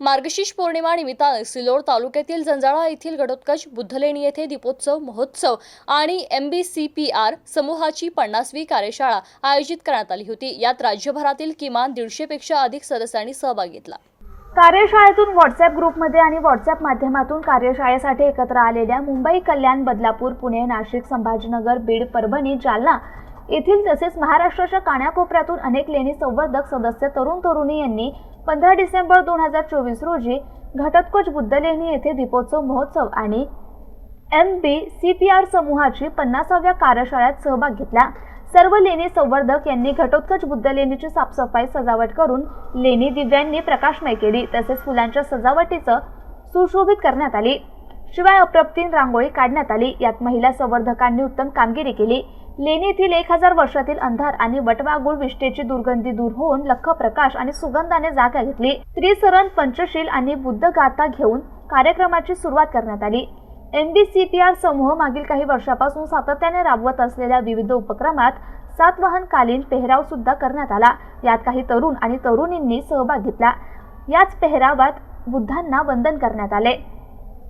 मार्गशीर्ष पौर्णिमा निमित्ताने सिल्लोड तालुक्यातील जंजाळा येथील घटोत्कच बुद्धलेणी येथे दीपोत्सव महोत्सव आणि M B C P R समूहाची पन्नासवी कार्यशाळा आयोजित करण्यात आली होती. यात राज्यभरातील किमान दीडशेपेक्षा अधिक सदस्यांनी सहभाग घेतला. कार्यशाळेतून व्हॉट्सअप ग्रुपमध्ये आणि व्हॉट्सअप माध्यमातून कार्यशाळेसाठी एकत्र आलेल्या मुंबई कल्याण बदलापूर पुणे नाशिक संभाजीनगर बीड परभणी जालना येथील तसेच महाराष्ट्राच्या कानाकोपऱ्यातून अनेक लेणी संवर्धक सदस्य तरुण तरुणी यांनी पंधरा डिसेंबर दोन हजार चोवीस रोजी घटोत्कोच बुद्धलेणी येथे दीपोत्सव महोत्सव आणि M B C P R समूहाची पन्नासाव्या कार्यशाळेत सहभाग घेतला. सर्व लेणी संवर्धक यांनी घटोत्कच बुद्ध लेणीची साफसफाई सजावट करून लेणी दिव्यांनी प्रकाशमय केली. तसेच फुलांच्या सजावटीचं सुशोभित करण्यात आली. शिवाय अप्रतिम रांगोळी काढण्यात आली. यात महिला संवर्धकांनी उत्तम कामगिरी केली. लेणी येथील एक हजार वर्षातील अंधार आणि वटवागुळ विष्ठेची दुर्गंधी दूर होऊन लख प्रकाश आणि सुगंधाने जागा घेतली. त्रिसरण पंचशील आणि बुद्धगाथा घेऊन कार्यक्रमाची सुरुवात करण्यात आली. M B C P R समूह मागील काही वर्षापासून सातत्याने राबवत असलेल्या विविध उपक्रमात सातवाहनकालीन पेहराव सुद्धा करण्यात आला. यात काही तरुण आणि तरुणींनी सहभाग घेतला. याच पेहरावात बुद्धांना वंदन करण्यात आले.